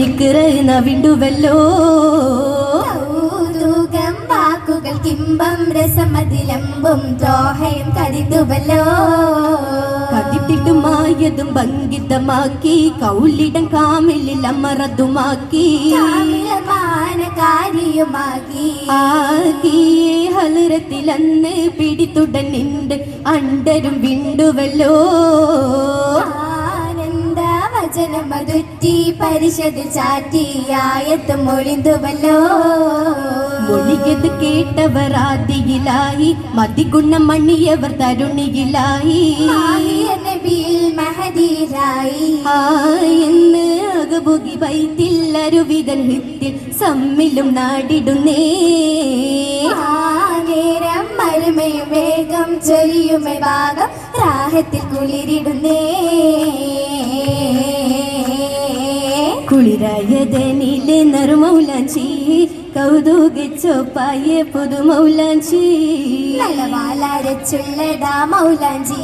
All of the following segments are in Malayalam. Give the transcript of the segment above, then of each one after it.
പള്ളിക്കിറയുന്ന വിണ്ടുവല്ലോ വാക്കുകൾ കിംബം രസമതിലമ്പും ദോഹയും കരുതുവല്ലോ കതിട്ടിട്ടുമായതും ഭംഗിതമാക്കി കൗലിടം കാമിലിൽ അമറതുമാക്കി. കാരിയുമാകി ആകിയേ ഹലരത്തിലന്ന് പിടിത്തുടനുണ്ട് അണ്ടരും വിണ്ടുവല്ലോ. വചനം മതുറ്റി പരിഷത് ചാറ്റിയായത് മൊഴിന്തുവല്ലോ. മൊഴിയത് കേട്ടവർ ആദിയിലായി മതിഗുണം മണിയവർ തരുണിയിലായി എന്ന് അകബുകി വൈത്തിൽ അരുവിതൻ ഹിത്തിൽ സമ്മിലും നാടിടുന്നേ. ആ നേരം മരുമയും വേഗം ചൊരിയുമേ ഭാഗം രാഹത്തിൽ കുളിരിടുന്നേ. കുളിരായതനിലെ നറുമൗലാഞ്ചി കൗതുകിച്ചോപ്പായ പുതുമൗലാഞ്ചി. നല്ല വാലാരച്ചുള്ളടാ മൗലാഞ്ചി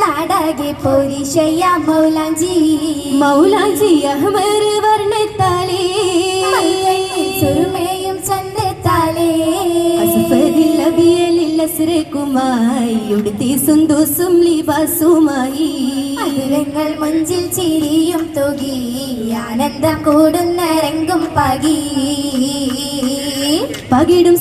നാടാകെ പോരിശയ്യ മൗലാഞ്ചി. മൗലാഞ്ചി അഹ്മർ വർണത്താലേ. സുറുമയും അബിയലിൽ അസ്രക്കുമായി ഉടുത്തി സുന്ദൂസും ലിബാസുമായി. മധുരങ്ങൾ മഞ്ചിൽ ചിരിയും തുകി ആനന്ദം കൂടുന്ന രംഗും പകി. പകിടും